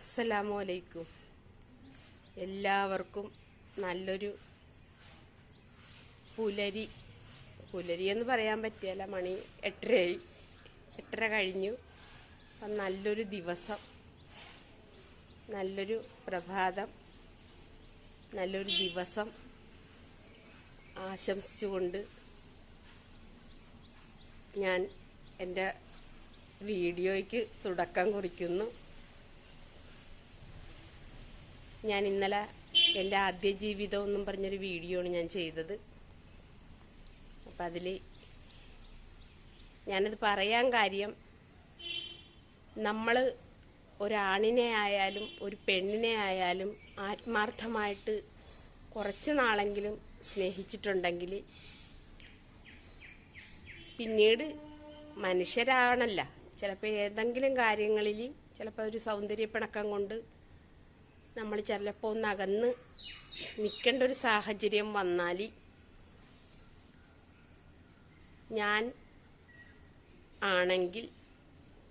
അസ്സലാമു അലൈക്കും എല്ലാവർക്കും നല്ലൊരു പുലരി പുലരി എന്ന് പറയാൻ പറ്റിയല്ല മണി എട്ടരയായി. എട്ടര കഴിഞ്ഞു. അപ്പം നല്ലൊരു ദിവസം നല്ലൊരു പ്രഭാതം നല്ലൊരു ദിവസം ആശംസിച്ചുകൊണ്ട് ഞാൻ എന്റെ വീഡിയോയ്ക്ക് തുടക്കം കുറിക്കുന്നു. ഞാൻ ഇന്നലെ എന്റെ ആദ്യ ജീവിതം എന്നും പറഞ്ഞൊരു വീഡിയോ ആണ് ഞാൻ ചെയ്തത്. അപ്പം അതിൽ ഞാനത് പറയാൻ കാര്യം നമ്മൾ ഒരാണിനെ ആയാലും ഒരു പെണ്ണിനെ ആയാലും ആത്മാർത്ഥമായിട്ട് കുറച്ച് നാളെങ്കിലും സ്നേഹിച്ചിട്ടുണ്ടെങ്കിൽ പിന്നീട് മനുഷ്യരാണല്ല. ചിലപ്പോൾ ഏതെങ്കിലും കാര്യങ്ങളിൽ ചിലപ്പോൾ ഒരു സൗന്ദര്യപ്പിണക്കം കൊണ്ട് നമ്മൾ ചിലപ്പോൾ ഒന്ന് അകന്ന് നിൽക്കേണ്ട ഒരു സാഹചര്യം വന്നാൽ ഞാൻ ആണെങ്കിൽ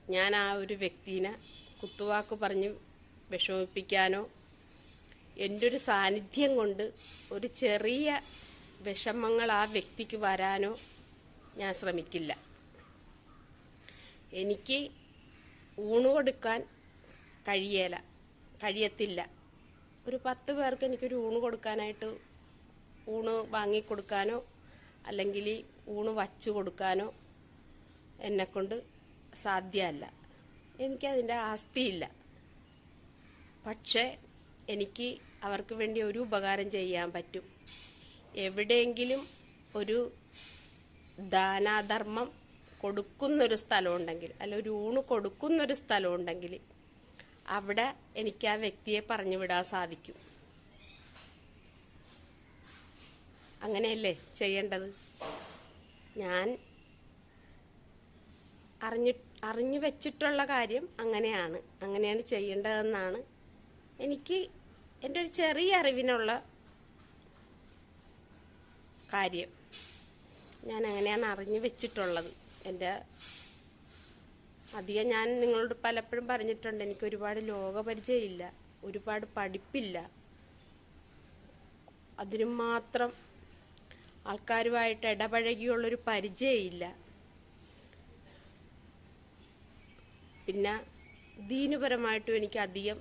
ഞാൻ ആ ഒരു വ്യക്തിനെ കുത്തുവാക്ക് പറഞ്ഞ് വിഷമിപ്പിക്കാനോ എന്റെ ഒരു സാന്നിധ്യം കൊണ്ട് ഒരു ചെറിയ വിഷമങ്ങൾ ആ വ്യക്തിക്ക് വരാനോ ഞാൻ ശ്രമിക്കില്ല. എനിക്ക് ഊണ് കൊടുക്കാൻ കഴിയേല. കഴിയത്തില്ല. ഒരു പത്ത് പേർക്ക് എനിക്കൊരു ഊണ് കൊടുക്കാനായിട്ട് ഊണ് വാങ്ങിക്കൊടുക്കാനോ അല്ലെങ്കിൽ ഊണ് വച്ചു കൊടുക്കാനോ എന്നെക്കൊണ്ട് സാധ്യമല്ല എനിക്കതിന്റെ ആസ്തിയില്ല. പക്ഷേ എനിക്ക് അവർക്ക് വേണ്ടി ഒരു ഉപകാരം ചെയ്യാൻ പറ്റും. എവിടെയെങ്കിലും ഒരു ദാനാധർമ്മം കൊടുക്കുന്നൊരു സ്ഥലമുണ്ടെങ്കിൽ അല്ല ഒരു ഊണ് കൊടുക്കുന്നൊരു സ്ഥലമുണ്ടെങ്കിൽ അവിടെ എനിക്ക് ആ വ്യക്തിയെ പറഞ്ഞു വിടാൻ സാധിക്കും. അങ്ങനെയല്ലേ ചെയ്യേണ്ടത്? ഞാൻ അറിഞ്ഞി അറിഞ്ഞു വെച്ചിട്ടുള്ള കാര്യം അങ്ങനെയാണ്. അങ്ങനെയാണ് ചെയ്യേണ്ടതെന്നാണ് എനിക്ക് എന്റെ ഒരു ചെറിയ അറിവിനുള്ള കാര്യം. ഞാൻ അങ്ങനെയാണ് അറിഞ്ഞു വെച്ചിട്ടുള്ളത്. എന്റെ അധികം ഞാൻ നിങ്ങളോട് പലപ്പോഴും പറഞ്ഞിട്ടുണ്ട് എനിക്ക് ഒരുപാട് ലോകപരിചയമില്ല ഒരുപാട് പഠിപ്പില്ല. അതിനു മാത്രം ആൾക്കാരുമായിട്ട് ഇടപഴകിയുള്ളൊരു പരിചയമില്ല. പിന്നെ ദീനുപരമായിട്ടും എനിക്ക് അധികം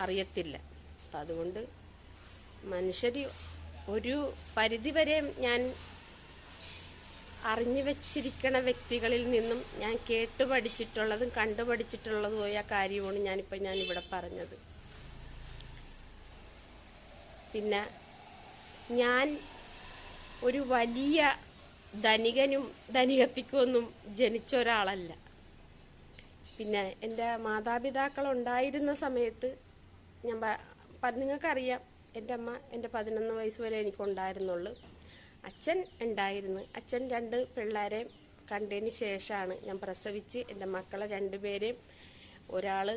അറിയത്തില്ല. അതുകൊണ്ട് മനുഷ്യർ ഒരു പരിധിവരെ ഞാൻ അറിഞ്ഞു വെച്ചിരിക്കണ വ്യക്തികളിൽ നിന്നും ഞാൻ കേട്ടു പഠിച്ചിട്ടുള്ളതും കണ്ടു പഠിച്ചിട്ടുള്ളതുമായ കാര്യമാണ് ഞാനിപ്പോൾ ഞാൻ ഇവിടെ പറഞ്ഞത്. പിന്നെ ഞാൻ ഒരു വലിയ ധനികനും ധനികത്തിക്കൊന്നും ജനിച്ച ഒരാളല്ല. പിന്നെ എന്റെ മാതാപിതാക്കൾ ഉണ്ടായിരുന്ന സമയത്ത് ഞാൻ നിങ്ങൾക്കറിയാം എന്റെ അമ്മ എന്റെ പതിനൊന്ന് വയസ്സ് വരെ എനിക്കുണ്ടായിരുന്നുള്ളൂ. അച്ഛൻ ഉണ്ടായിരുന്നു. അച്ഛൻ രണ്ട് പിള്ളേരെ കണ്ടതിന് ശേഷമാണ് ഞാൻ പ്രസവിച്ച് എന്റെ മക്കളെ രണ്ടുപേരെയും ഒരാൾ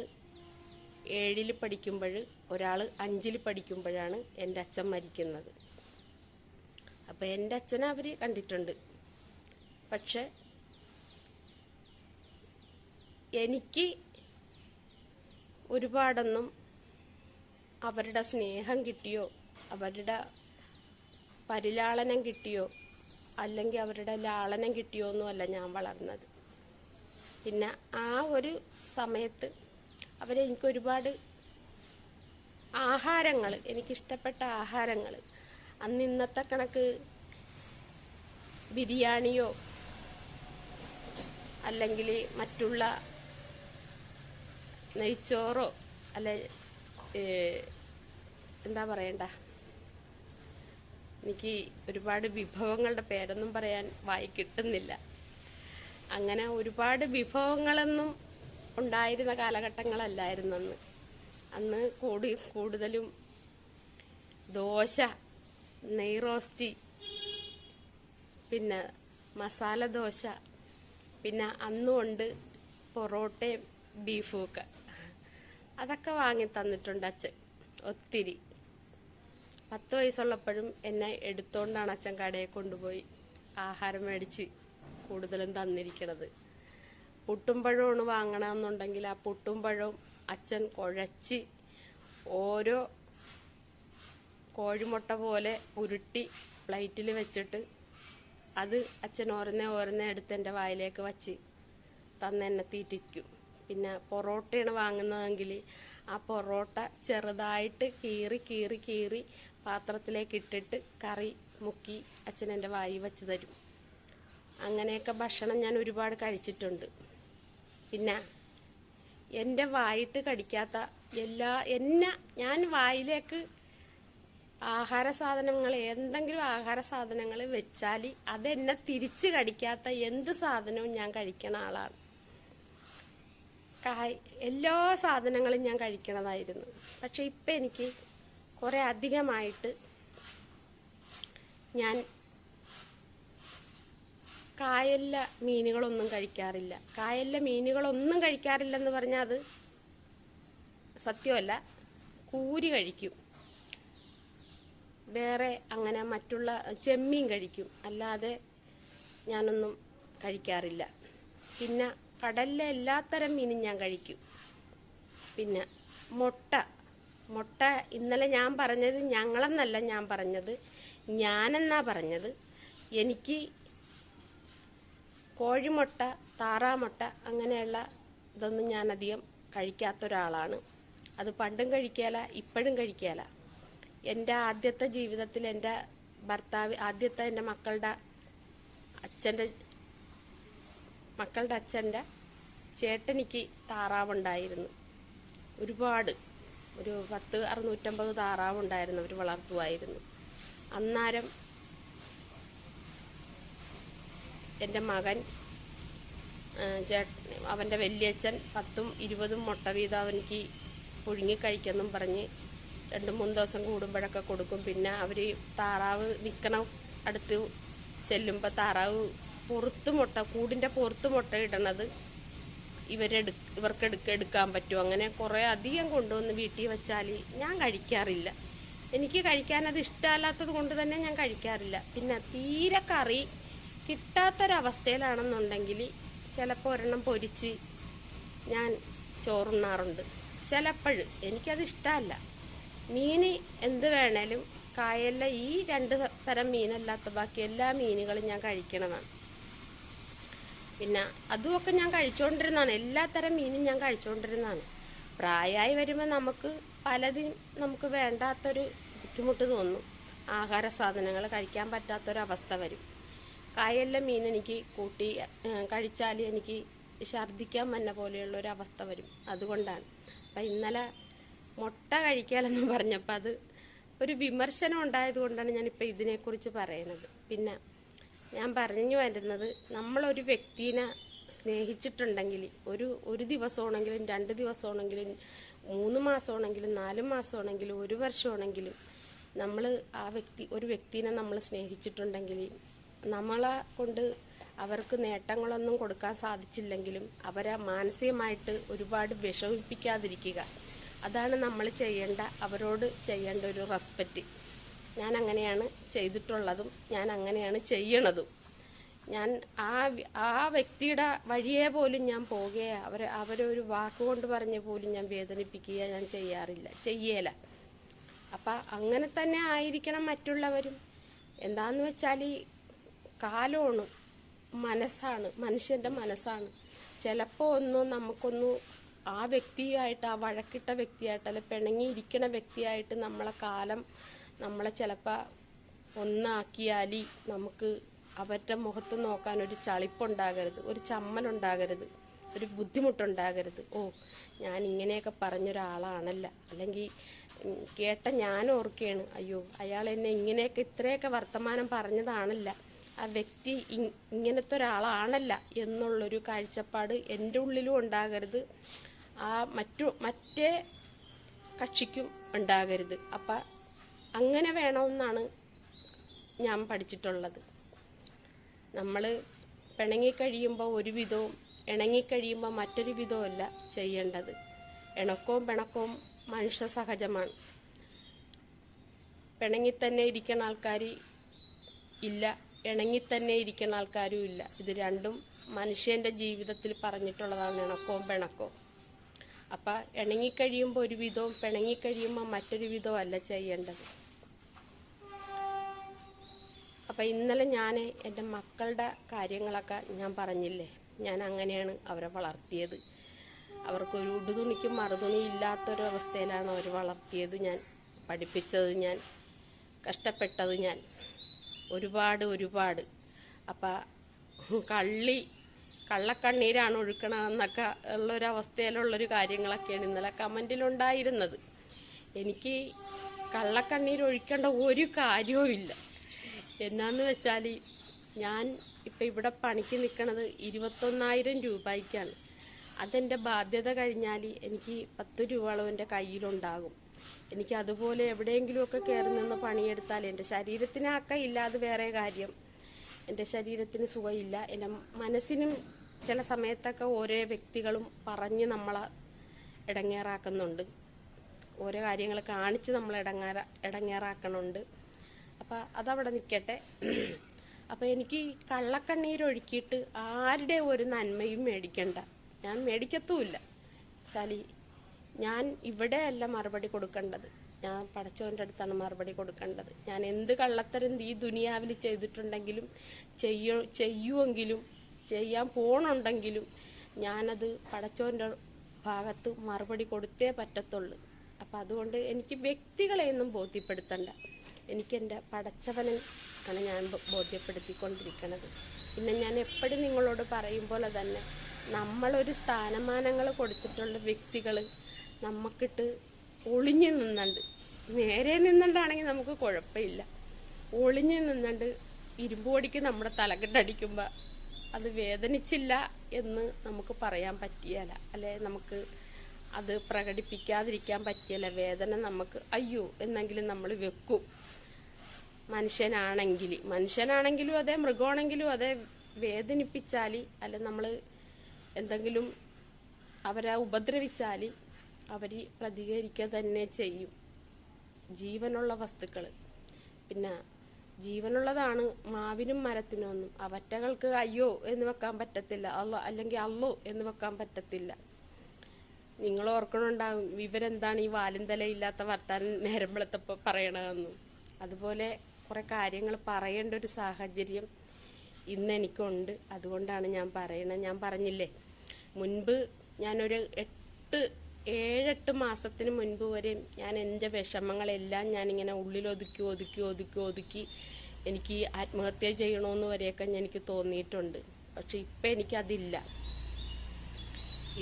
ഏഴിൽ പഠിക്കുമ്പോൾ ഒരാൾ അഞ്ചിൽ പഠിക്കുമ്പോഴാണ് എന്റെ അച്ഛൻ മരിക്കുന്നത്. അപ്പോൾ എന്റെ അച്ഛനെ അവർ കണ്ടിട്ടുണ്ട്. പക്ഷെ എനിക്ക് ഒരുപാടൊന്നും അവരുടെ സ്നേഹം കിട്ടിയോ അവരുടെ പരിലാളനം കിട്ടിയോ? അല്ലെങ്കിൽ അവരുടെ ലാളനം കിട്ടിയോ ഒന്നുമല്ല ഞാൻ വളർന്നത്. പിന്നെ ആ ഒരു സമയത്ത് അവരെനിക്കൊരുപാട് ആഹാരങ്ങൾ എനിക്കിഷ്ടപ്പെട്ട ആഹാരങ്ങൾ അന്ന് ഇന്നത്തെ കണക്ക് ബിരിയാണിയോ അല്ലെങ്കിൽ മറ്റുള്ള നെയ്ച്ചോറോ അല്ലെ എന്താ പറയണ്ട? എനിക്ക് ഒരുപാട് വിഭവങ്ങളുടെ പേരൊന്നും പറയാൻ വായി കിട്ടുന്നില്ല. അങ്ങനെ ഒരുപാട് വിഭവങ്ങളൊന്നും ഉണ്ടായിരുന്ന കാലഘട്ടങ്ങളല്ലായിരുന്നു അന്ന് അന്ന് കൂടി കൂടുതലും ദോശ നെയ് റോസ്റ്റ് പിന്നെ മസാല ദോശ പിന്നെ അന്നുകൊണ്ട് പൊറോട്ടയും ബീഫും ഒക്കെ. അതൊക്കെ വാങ്ങി തന്നിട്ടുണ്ട് അച്ഛൻ. ഒത്തിരി. പത്ത് വയസ്സുള്ളപ്പോഴും എന്നെ എടുത്തോണ്ടാണ് അച്ഛൻ കടയിൽ കൊണ്ടുപോയി ആഹാരം മേടിച്ച് കൂടുതലും തന്നിരിക്കണത്. പുട്ടും പഴമാണ് വാങ്ങണമെന്നുണ്ടെങ്കിൽ ആ പുട്ടും പഴവും അച്ഛൻ കുഴച്ച് ഓരോ കോഴിമുട്ട പോലെ ഉരുട്ടി പ്ലേറ്റിൽ വെച്ചിട്ട് അത് അച്ഛൻ ഓരോന്നേ ഓരോന്നേ എടുത്ത് എന്റെ വായിലേക്ക് വച്ച് തന്നെന്നെ തീറ്റിക്കും. പിന്നെ പൊറോട്ടയാണ് വാങ്ങുന്നതെങ്കിൽ ആ പൊറോട്ട ചെറുതായിട്ട് കീറി കീറി കീറി പാത്രത്തിലേക്ക് ഇട്ടിട്ട് കറി മുക്കി അച്ഛൻ എന്റെ വായി വെച്ച് തരും. അങ്ങനെയൊക്കെ ഭക്ഷണം ഞാൻ ഒരുപാട് കഴിച്ചിട്ടുണ്ട്. പിന്നെ എന്റെ വായിട്ട് കടിക്കാത്ത എല്ലാ എന്നെ ഞാൻ വായിലേക്ക് ആഹാര സാധനങ്ങൾ എന്തെങ്കിലും ആഹാര സാധനങ്ങൾ വെച്ചാൽ അതെന്നെ തിരിച്ച് കടിക്കാത്ത എന്ത് സാധനവും ഞാൻ കഴിക്കണ ആളാണ്. എല്ലാ സാധനങ്ങളും ഞാൻ കഴിക്കണതായിരുന്നു. പക്ഷെ ഇപ്പം എനിക്ക് കുറേ അധികമായിട്ട് ഞാൻ കായലിലെ മീനുകളൊന്നും കഴിക്കാറില്ല. കായലിലെ മീനുകളൊന്നും കഴിക്കാറില്ലെന്ന് പറഞ്ഞാൽ അത് സത്യമല്ല കൂരി കഴിക്കും. വേറെ അങ്ങനെ മറ്റുള്ള ചെമ്മീൻ കഴിക്കും. അല്ലാതെ ഞാനൊന്നും കഴിക്കാറില്ല. പിന്നെ കടലിലെ എല്ലാത്തരം മീനും ഞാൻ കഴിക്കും. പിന്നെ മുട്ട മുട്ട ഇന്നലെ ഞാൻ പറഞ്ഞത് ഞങ്ങളെന്നല്ല ഞാൻ പറഞ്ഞത്. ഞാനെന്നാ പറഞ്ഞത്? എനിക്ക് കോഴിമുട്ട താറാമുട്ട അങ്ങനെയുള്ള ഇതൊന്നും ഞാൻ അധികം കഴിക്കാത്ത ഒരാളാണ്. അത് പണ്ടും കഴിക്കാല ഇപ്പോഴും കഴിക്കാല. എന്റെ ആദ്യത്തെ ജീവിതത്തിൽ എന്റെ ഭർത്താവ് ആദ്യത്തെ എന്റെ മക്കളുടെ അച്ഛന്റെ മക്കളുടെ അച്ഛന്റെ ചേട്ടനിക്ക് താറാവുണ്ടായിരുന്നു. ഒരുപാട്. ഒരു പത്ത് അറുന്നൂറ്റമ്പത് താറാവുണ്ടായിരുന്നു അവർ വളർത്തുമായിരുന്നു അന്നേരം എന്റെ മകൻ ചേട്ട അവന്റെ വലിയച്ഛൻ പത്തും ഇരുപതും മുട്ട വീതം അവനിക്ക് പുഴുങ്ങിക്കഴിക്കെന്നും പറഞ്ഞ് രണ്ട് മൂന്ന് ദിവസം കൂടുമ്പോഴൊക്കെ കൊടുക്കും. പിന്നെ അവർ താറാവ് നിൽക്കണ അടുത്ത് ചെല്ലുമ്പോൾ താറാവ് പുറത്ത് മുട്ട കൂടിന്റെ പുറത്ത് മുട്ട ഇടണത് ഇവരെടു ഇവർക്ക് എടുക്ക എടുക്കാൻ പറ്റും അങ്ങനെ കുറേ അധികം കൊണ്ടുവന്ന് വീട്ടിൽ വെച്ചാൽ ഞാൻ കഴിക്കാറില്ല. എനിക്ക് കഴിക്കാൻ അത് ഇഷ്ടമല്ലാത്തത് കൊണ്ട് തന്നെ ഞാൻ കഴിക്കാറില്ല. പിന്നെ തീരെ കറി കിട്ടാത്തൊരവസ്ഥയിലാണെന്നുണ്ടെങ്കിൽ ചിലപ്പോൾ ഒരെണ്ണം പൊരിച്ച് ഞാൻ ചോറുണ്ണാറുണ്ട്. ചിലപ്പോൾ എനിക്കത് ഇഷ്ടമല്ല. മീൻ എന്ത് വേണേലും കായലിലെ ഈ രണ്ട് തരം മീനല്ലാത്ത ബാക്കി എല്ലാ മീനുകളും ഞാൻ കഴിക്കണതാണ്. പിന്നെ അതുമൊക്കെ ഞാൻ കഴിച്ചുകൊണ്ടിരുന്നതാണ് എല്ലാ തരം മീനും ഞാൻ കഴിച്ചുകൊണ്ടിരുന്നതാണ് പ്രായമായി വരുമ്പോൾ നമുക്ക് പലതും നമുക്ക് വേണ്ടാത്തൊരു ബുദ്ധിമുട്ട് തോന്നും. ആഹാര സാധനങ്ങൾ കഴിക്കാൻ പറ്റാത്തൊരവസ്ഥ വരും. കായല്ല മീൻ എനിക്ക് കൂട്ടി കഴിച്ചാൽ എനിക്ക് ഛർദ്ദിക്കാൻ വന്ന പോലെയുള്ള ഒരു അവസ്ഥ വരും. അതുകൊണ്ടാണ്. അപ്പം ഇന്നലെ മുട്ട കഴിക്കാലെന്ന് പറഞ്ഞപ്പോൾ അത് ഒരു വിമർശനം ഉണ്ടായത് കൊണ്ടാണ് ഞാനിപ്പോൾ ഇതിനെക്കുറിച്ച് പറയുന്നത് പിന്നെ ഞാൻ പറഞ്ഞു വരുന്നത് നമ്മളൊരു വ്യക്തിനെ സ്നേഹിച്ചിട്ടുണ്ടെങ്കിൽ ഒരു ഒരു ദിവസമാണെങ്കിലും രണ്ട് ദിവസമാണെങ്കിലും മൂന്ന് മാസമാണെങ്കിലും നാല് മാസമാണെങ്കിലും ഒരു വർഷമാണെങ്കിലും നമ്മൾ ആ വ്യക്തി ഒരു വ്യക്തിനെ നമ്മൾ സ്നേഹിച്ചിട്ടുണ്ടെങ്കിൽ നമ്മളെ കൊണ്ട് അവർക്ക് നേട്ടങ്ങളൊന്നും കൊടുക്കാൻ സാധിച്ചില്ലെങ്കിലും അവരെ മാനസികമായിട്ട് ഒരുപാട് വിഷമിപ്പിക്കാതിരിക്കുക. അതാണ് നമ്മൾ ചെയ്യേണ്ട അവരോട് ചെയ്യേണ്ട ഒരു റെസ്പെക്റ്റ് ഞാൻ അങ്ങനെയാണ് ചെയ്തിട്ടുള്ളതും ഞാൻ അങ്ങനെയാണ് ചെയ്യണതും. ഞാൻ ആ ആ വ്യക്തിയുടെ വഴിയെ പോലും ഞാൻ പോകുകയോ അവർ അവരൊരു വാക്കുകൊണ്ട് പറഞ്ഞ പോലും ഞാൻ വേദനിപ്പിക്കുക ഞാൻ ചെയ്യാറില്ല ചെയ്യേല. അപ്പം അങ്ങനെ തന്നെ ആയിരിക്കണം മറ്റുള്ളവരും. എന്താന്ന് വെച്ചാൽ കാലമാണ് മനസ്സാണ് മനുഷ്യന്റെ മനസ്സാണ്. ചിലപ്പോൾ ഒന്ന് നമുക്കൊന്ന് ആ വ്യക്തിയായിട്ട് ആ വഴക്കിട്ട വ്യക്തിയായിട്ട് അല്ലെ പിണങ്ങിയിരിക്കണ വ്യക്തിയായിട്ട് നമ്മളെ കാലം നമ്മളെ ചിലപ്പോൾ ഒന്നാക്കിയാൽ നമുക്ക് അവരുടെ മുഖത്ത് നോക്കാൻ ഒരു ചളിപ്പുണ്ടാകരുത് ഒരു ചമ്മലുണ്ടാകരുത് ഒരു ബുദ്ധിമുട്ടുണ്ടാകരുത്. ഓ ഞാൻ ഇങ്ങനെയൊക്കെ പറഞ്ഞൊരാളാണല്ല. അല്ലെങ്കിൽ കേട്ട ഞാൻ ഓർക്കുകയാണ് അയ്യോ അയാൾ എന്നെ ഇങ്ങനെയൊക്കെ ഇത്രയൊക്കെ വർത്തമാനം പറഞ്ഞതാണല്ല. ആ വ്യക്തി ഇങ്ങനത്തെ ഒരാളാണല്ല എന്നുള്ളൊരു കാഴ്ചപ്പാട് എന്റെ ഉള്ളിലും ഉണ്ടാകരുത്. ആ മറ്റു മറ്റേ കക്ഷിക്കും ഉണ്ടാകരുത്. അപ്പം അങ്ങനെ വേണമെന്നാണ് ഞാൻ പഠിച്ചിട്ടുള്ളത്. നമ്മൾ പിണങ്ങിക്കഴിയുമ്പോൾ ഒരു വിധവും ഇണങ്ങിക്കഴിയുമ്പോൾ മറ്റൊരു വിധവുമല്ല ചെയ്യേണ്ടത്. ഇണക്കവും പിണക്കവും മനുഷ്യ സഹജമാണ്. പിണങ്ങി തന്നെ ഇരിക്കുന്ന ആൾക്കാർ ഇല്ല ഇണങ്ങി തന്നെ ഇരിക്കുന്ന ആൾക്കാരും ഇല്ല. ഇത് രണ്ടും മനുഷ്യന്റെ ജീവിതത്തിൽ പറഞ്ഞിട്ടുള്ളതാണ് ഇണക്കവും പിണക്കവും. അപ്പം ഇണങ്ങിക്കഴിയുമ്പോൾ ഒരു വിധവും പിണങ്ങിക്കഴിയുമ്പോൾ മറ്റൊരു വിധവും അല്ല ചെയ്യേണ്ടത്. അപ്പം ഇന്നലെ ഞാൻ എന്റെ മക്കളുടെ കാര്യങ്ങളൊക്കെ ഞാൻ പറഞ്ഞില്ലേ? ഞാൻ അങ്ങനെയാണ് അവരെ വളർത്തിയത്. അവർക്കൊരു ഉടുതുണിക്കും മറുതുണി ഇല്ലാത്തൊരവസ്ഥയിലാണ് അവർ വളർത്തിയത്. ഞാൻ പഠിപ്പിച്ചത് ഞാൻ കഷ്ടപ്പെട്ടത് ഞാൻ. ഒരുപാട് ഒരുപാട്. അപ്പം കള്ളി കള്ളക്കണ്ണീരാണ് ഒഴുക്കണമെന്നൊക്കെ ഉള്ളൊരവസ്ഥയിലുള്ളൊരു കാര്യങ്ങളൊക്കെയാണ് ഇന്നലെ കമന്റിലുണ്ടായിരുന്നത് എനിക്ക് കള്ളക്കണ്ണീരൊഴിക്കേണ്ട ഒരു കാര്യവും ഇല്ല എന്നാന്ന് വെച്ചാൽ ഞാൻ ഇപ്പം ഇവിടെ പണിക്ക് നിൽക്കണത് ഇരുപത്തൊന്നായിരം രൂപയ്ക്കാണ്. അതെന്റെ ബാധ്യത കഴിഞ്ഞാൽ എനിക്ക് പത്ത് രൂപയോളം എന്റെ കയ്യിലുണ്ടാകും. എനിക്ക് അതുപോലെ എവിടെയെങ്കിലുമൊക്കെ കയറി നിന്ന് പണിയെടുത്താൽ എന്റെ ശരീരത്തിനൊക്കെ ഇല്ലാതെ വേറെ കാര്യം. എന്റെ ശരീരത്തിന് സുഖമില്ല എന്റെ മനസ്സിനും ചില സമയത്തൊക്കെ ഓരോ വ്യക്തികളും പറഞ്ഞ് നമ്മളെ ഇടങ്ങേറാക്കുന്നുണ്ട്. ഓരോ കാര്യങ്ങൾ കാണിച്ച് നമ്മൾ ഇടങ്ങേറ ഇടങ്ങേറാക്കണുണ്ട്. അപ്പം അതവിടെ നിൽക്കട്ടെ അപ്പം എനിക്ക് കള്ളക്കണ്ണീരൊഴുക്കിയിട്ട് ആരുടെ ഒരു നന്മയും മേടിക്കണ്ട. ഞാൻ മേടിക്കത്തുമില്ല. ശാലി ഞാൻ ഇവിടെയല്ല മറുപടി കൊടുക്കേണ്ടത്. ഞാൻ പടച്ചവന്റെ അടുത്താണ് മറുപടി കൊടുക്കേണ്ടത്. ഞാൻ എന്ത് കള്ളത്തരം ഈ ദുനിയാവിൽ ചെയ്തിട്ടുണ്ടെങ്കിലും ചെയ്യോ ചെയ്യുമെങ്കിലും ചെയ്യാൻ പോണുണ്ടെങ്കിലും ഞാനത് പടച്ചവന്റെ ഭാഗത്ത് മറുപടി കൊടുത്തേ പറ്റത്തുള്ളൂ. അപ്പം അതുകൊണ്ട് എനിക്ക് വ്യക്തികളെയൊന്നും ബോധ്യപ്പെടുത്തണ്ട. എനിക്കെന്റെ പടച്ചവനൻ ആണ് ഞാൻ ബോധ്യപ്പെടുത്തിക്കൊണ്ടിരിക്കുന്നത് പിന്നെ ഞാൻ എപ്പോഴും നിങ്ങളോട് പറയും പോലെ തന്നെ നമ്മളൊരു സ്ഥാനമാനങ്ങൾ കൊടുത്തിട്ടുള്ള വ്യക്തികൾ നമുക്കിട്ട് ഒളിഞ്ഞു നിന്നുണ്ട്. നേരെ നിന്നുണ്ടാണെങ്കിൽ നമുക്ക് കുഴപ്പമില്ല. ഒളിഞ്ഞു നിന്നുണ്ട് ഇരുമ്പ് പൊടിക്ക് നമ്മുടെ തലക്കെട്ടടിക്കുമ്പോൾ അത് വേദനിച്ചില്ല എന്ന് നമുക്ക് പറയാൻ പറ്റിയല്ല അല്ലെ നമുക്ക് അത് പ്രകടിപ്പിക്കാതിരിക്കാൻ പറ്റിയല്ല വേദന നമുക്ക് അയ്യോ എന്നെങ്കിലും നമ്മൾ വെക്കും. മനുഷ്യനാണെങ്കിൽ മനുഷ്യനാണെങ്കിലും അതെ മൃഗമാണെങ്കിലും അതെ വേദനിപ്പിച്ചാൽ അല്ല നമ്മൾ എന്തെങ്കിലും അവരെ ഉപദ്രവിച്ചാൽ അവർ പ്രതികരിക്കുക തന്നെ ചെയ്യും. ജീവനുള്ള വസ്തുക്കൾ പിന്നെ ജീവനുള്ളതാണ് മാവിനും മരത്തിനും ഒന്നും. അവറ്റകൾക്ക് അയ്യോ എന്ന് വെക്കാൻ പറ്റത്തില്ല. അല്ലോ അല്ലെങ്കിൽ അല്ലോ എന്ന് വെക്കാൻ പറ്റത്തില്ല. നിങ്ങൾ ഓർക്കണുണ്ടാകും ഇവരെന്താണ് ഈ വാലും തലയില്ലാത്ത വർത്താനം നേരം വെളുത്തപ്പോൾ പറയണതെന്നും. അതുപോലെ കുറെ കാര്യങ്ങൾ പറയേണ്ട ഒരു സാഹചര്യം ഇന്ന് എനിക്കുണ്ട്. അതുകൊണ്ടാണ് ഞാൻ പറയണത്. ഞാൻ പറഞ്ഞില്ലേ മുൻപ് ഞാനൊരു എട്ട് ഏഴെട്ട് മാസത്തിന് മുൻപ് വരെ ഞാൻ എന്റെ വിഷമങ്ങളെല്ലാം ഞാനിങ്ങനെ ഉള്ളിൽ ഒതുക്കി ഒതുക്കി ഒതുക്കി ഒതുക്കി എനിക്ക് ആത്മഹത്യ ചെയ്യണമെന്ന് വരെയൊക്കെ എനിക്ക് തോന്നിയിട്ടുണ്ട്. പക്ഷെ ഇപ്പം എനിക്കതില്ല.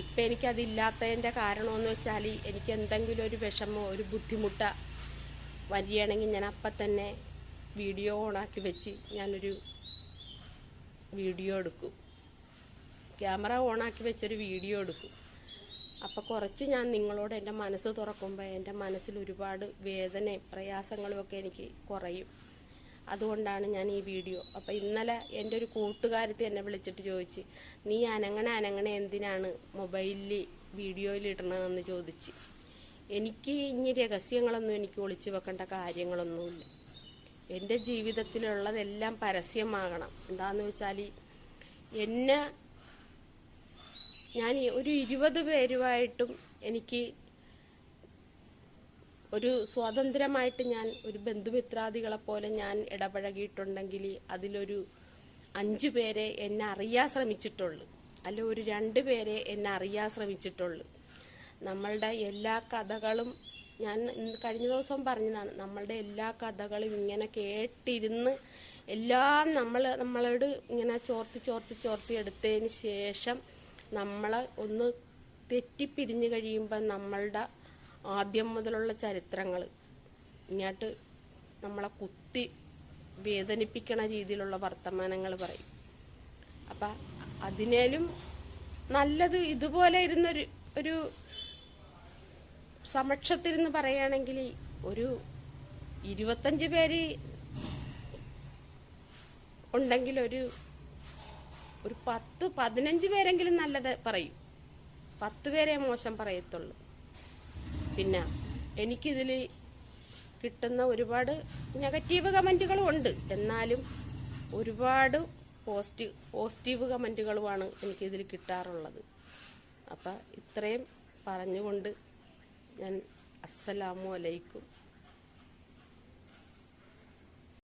ഇപ്പം എനിക്കതില്ലാത്തതിന്റെ കാരണമെന്ന് വെച്ചാൽ എനിക്ക് എന്തെങ്കിലും ഒരു വിഷമോ ഒരു ബുദ്ധിമുട്ട വരികയാണെങ്കിൽ ഞാൻ അപ്പം തന്നെ വീഡിയോ ഓണാക്കി വെച്ച് ഞാനൊരു വീഡിയോ എടുക്കും. ക്യാമറ ഓണാക്കി വെച്ചൊരു വീഡിയോ എടുക്കും. അപ്പോൾ കുറച്ച് ഞാൻ നിങ്ങളോട് എന്റെ മനസ്സ് തുറക്കുമ്പോൾ എന്റെ മനസ്സിൽ ഒരുപാട് വേദനയും പ്രയാസങ്ങളും ഒക്കെ എനിക്ക് കുറയും. അതുകൊണ്ടാണ് ഞാൻ ഈ വീഡിയോ. അപ്പോൾ ഇന്നലെ എന്റെ ഒരു കൂട്ടുകാരത്തി എന്നെ വിളിച്ചിട്ട് ചോദിച്ച് നീ അനങ്ങണ അനങ്ങണ എന്തിനാണ് മൊബൈലിൽ വീഡിയോയിൽ ഇടണതെന്ന് ചോദിച്ച്? എനിക്ക് ഇനി രഹസ്യങ്ങളൊന്നും എനിക്ക് ഒളിച്ചു വെക്കേണ്ട കാര്യങ്ങളൊന്നുമില്ല. എന്റെ ജീവിതത്തിലുള്ളതെല്ലാം പരസ്യമാകണം. എന്താന്ന് വെച്ചാൽ എന്നെ ഞാൻ ഒരു ഇരുപത് പേരുമായിട്ടും എനിക്ക് ഒരു സ്വതന്ത്രമായിട്ട് ഞാൻ ഒരു ബന്ധുമിത്രാദികളെ പോലെ ഞാൻ ഇടപഴകിയിട്ടുണ്ടെങ്കിൽ അതിലൊരു അഞ്ച് പേരെ എന്നെ അറിയാൻ ശ്രമിച്ചിട്ടുള്ളു. അല്ല ഒരു രണ്ട് പേരെ എന്നെ അറിയാൻ ശ്രമിച്ചിട്ടുള്ളു. നമ്മളുടെ എല്ലാ കഥകളും ഞാൻ കഴിഞ്ഞ ദിവസം പറഞ്ഞതാണ് നമ്മളുടെ എല്ലാ കഥകളും ഇങ്ങനെ കേട്ടിരുന്ന് എല്ലാം നമ്മൾ നമ്മളോട് ഇങ്ങനെ ചോർത്തി ചോർത്തി ചോർത്തി എടുത്തതിന് ശേഷം നമ്മളെ ഒന്ന് തെറ്റിപ്പിരിഞ്ഞു കഴിയുമ്പോൾ നമ്മളുടെ ആദ്യം മുതലുള്ള ചരിത്രങ്ങൾ ഇങ്ങോട്ട് നമ്മളെ കുത്തി വേദനിപ്പിക്കണ രീതിയിലുള്ള വർത്തമാനങ്ങൾ പറയും. അപ്പം അതിനേലും നല്ലത് ഇതുപോലെ ഇരുന്നൊരു ഒരു സമക്ഷത്തിരുന്ന് പറയുകയാണെങ്കിൽ ഒരു ഇരുപത്തഞ്ച് പേര് ഉണ്ടെങ്കിൽ ഒരു ഒരു പത്ത് പതിനഞ്ച് പേരെങ്കിലും നല്ലത് പറയും. പത്ത് പേരെ മോശം പറയത്തുള്ളൂ. പിന്നെ എനിക്കിതിൽ കിട്ടുന്ന ഒരുപാട് നെഗറ്റീവ് കമന്റുകളും ഉണ്ട്. എന്നാലും ഒരുപാട് പോസിറ്റീവ് പോസിറ്റീവ് കമന്റുകളുമാണ് എനിക്കിതിൽ കിട്ടാറുള്ളത്. അപ്പം ഇത്രയും പറഞ്ഞുകൊണ്ട് ഞാൻ അസ്സലാമു അലൈക്കും.